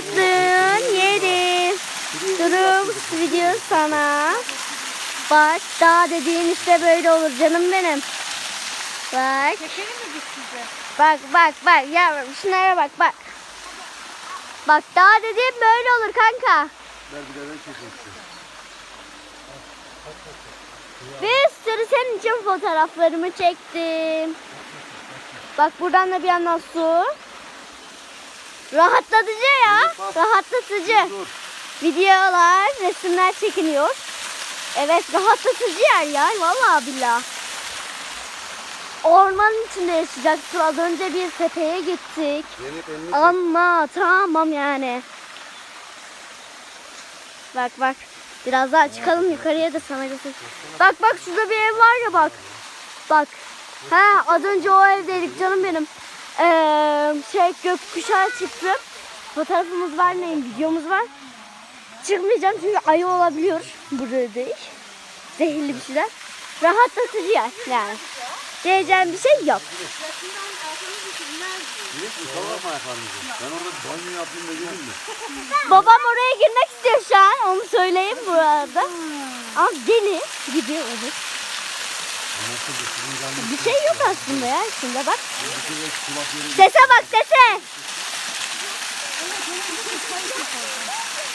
Attığın yeri. Durum video sana. Bak dağ dediğin işte böyle olur canım benim. Bak. Bak bak bak yavrum şunlara bak bak. Bak dağ dediğim böyle olur kanka. Bir sürü senin için fotoğraflarımı çektim. Bak buradan da bir yandan su. Rahatlatıcı ya. Rahatlatıcı. Videolar, resimler çekiliyor. Evet rahatlatıcı yer ya. Vallahi billah. Ormanın içinde yaşayacaksın. Az önce bir tepeye gittik. Ama tamam yani. Bak bak. Biraz daha çıkalım yukarıya da sana göster. Bak bak şurada bir ev var ya bak. Bak. Ha az önce o evdeydik canım benim. Ee, şey gökkuşağı çıktı. Fotoğrafımız var neyim videomuz var. Çıkmayacağım çünkü ayı olabiliyor. Burada değil. Zehirli bir şeyler. Rahatlatıcı yer yani. Diyeceğim bir şey yok. Ben orada banyo yapayım da geleyim mi? Babam oraya girmek istiyor şu an. Onu söyleyeyim bu arada. Ama deli gibi olur. Bir şey yok aslında ya içinde bak. Sese bak sese.